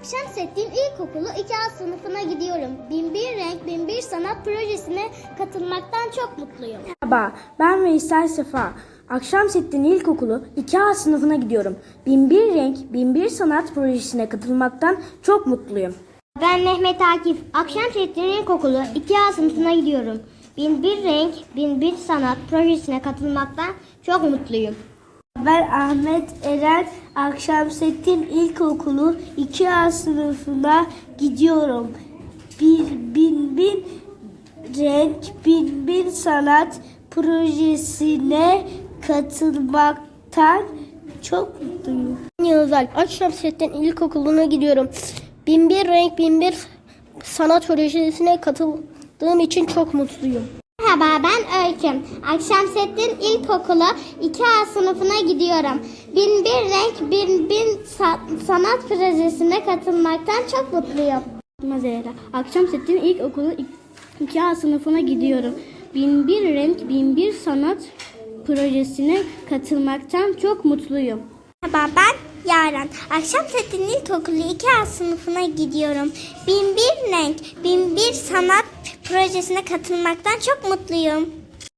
Akşemseddin İlkokulu 2A sınıfına gidiyorum. Binbir Renk Binbir Sanat Projesi'ne katılmaktan çok mutluyum. Merhaba, ben Veysel Sefa. Akşamsettin İlkokulu 2A sınıfına gidiyorum. Binbir Renk, Binbir Sanat Projesi'ne katılmaktan çok mutluyum. Ben Mehmet Akif. Akşemseddin İlkokulu 2A sınıfına gidiyorum. Binbir Renk Binbir Sanat Projesi'ne katılmaktan çok mutluyum. Ben Ahmet Eren, Akşamsettin İlkokulu 2A sınıfına gidiyorum. Bir Binbir Renk, Binbir Sanat Projesi'ne katılmaktan çok mutluyum. Yıldız Akşemsettin İlkokulu'na gidiyorum. Binbir renk binbir sanat projesine katıldığım için çok mutluyum. Merhaba ben Öyküm. Akşemseddin İlkokulu 2A sınıfına gidiyorum. Binbir Renk Binbir Sa- Sanat Projesi'ne katılmaktan çok mutluyum. Zehra. Akşemsettin İlkokulu 2A sınıfına gidiyorum. Binbir renk binbir sanat projesine katılmaktan çok mutluyum. Merhaba ben Yaren. Akşemseddin İlkokulu 2A sınıfına gidiyorum. Binbir Renk Binbir Sanat Projesi'ne katılmaktan çok mutluyum.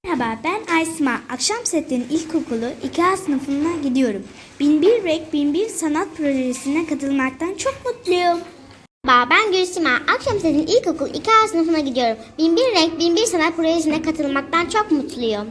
Merhaba ben Aysma. Akşamsettin İlkokulu 2A sınıfına gidiyorum. Binbir Renk Binbir Sanat Projesi'ne katılmaktan çok mutluyum. Merhaba ben Gülsima. Akşemseddin İlkokulu 2A sınıfına gidiyorum. Binbir Renk Binbir Sanat Projesi'ne katılmaktan çok mutluyum.